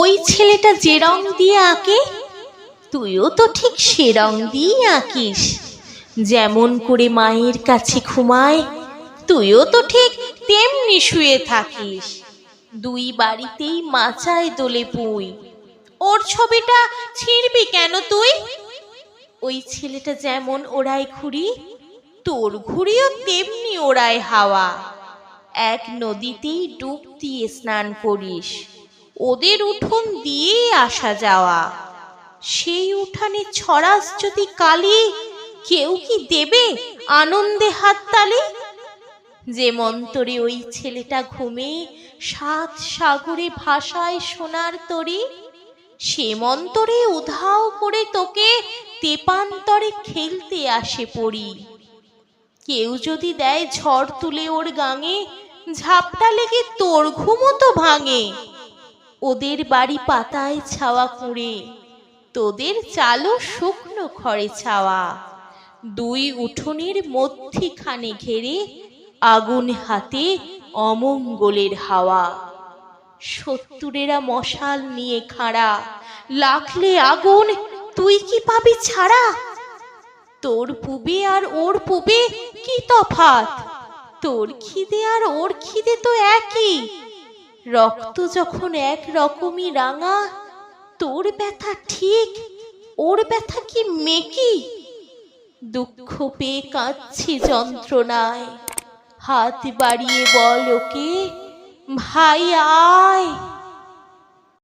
ওই ছেলেটা যে রং দিয়ে আঁকে, তুইও তো ঠিক সে রং দিয়েই আঁকিস। যেমন করে মায়ের কাছে ঘুমায়, তুইও তো ঠিক তেমনি শুয়ে থাকিস। দুই বাড়িতেই মাচায় দোলে পুই। ওর ছবিটা ছিঁড়বি কেন তুই? ওই ছেলেটা যেমন ওড়ায় ঘুড়ি, তোর ঘুড়িও তেমনি ওড়ায় হাওয়া। এক নদীতেই ডুব দিয়ে স্নান করিস। ওদের উঠোন দিয়েই আসা যাওয়া। সেই উঠানে ছড়াস যদি কালি, কেউ কি দেবে আনন্দে হাত হাততালি যে মন্তরে ওই ছেলেটা ঘুমে সাত সাগরে ভাষায় সোনার তরি, সে মন্তরে উধাও করে তোকে তেপান্তরে খেলতে আসে পড়ি। কেউ যদি দেয় ঝড় তুলে ওর গাঙে, ঝাপটা লেগে তোর ঘুমো তো ভাঙে। ওদের বাড়ি পাতায় ছাওয়া কুঁড়ে, তোদের চালো শুকনো খড়ে ছাওয়া। দুই উঠোনের মধ্যিখানে ঘেরে আগুন হাতে অমঙ্গলের হাওয়া। সত্তরেরা মশাল নিয়ে খাড়া লাখলে আগুন, তুই কি পাবি ছাড়া? তোর পুবে আর ওর পুবে কি তফাত? তোর খিদে আর ওর খিদে তো একই। রক্ত যখন এক রকমই রাঙা, তোর ব্যথা ঠিক, ওর ব্যথা কি মেকি? দুঃখ পেয়ে কাঁদছি যন্ত্রণায়। হাত বাড়িয়ে বল ওকে, ভাই আয়।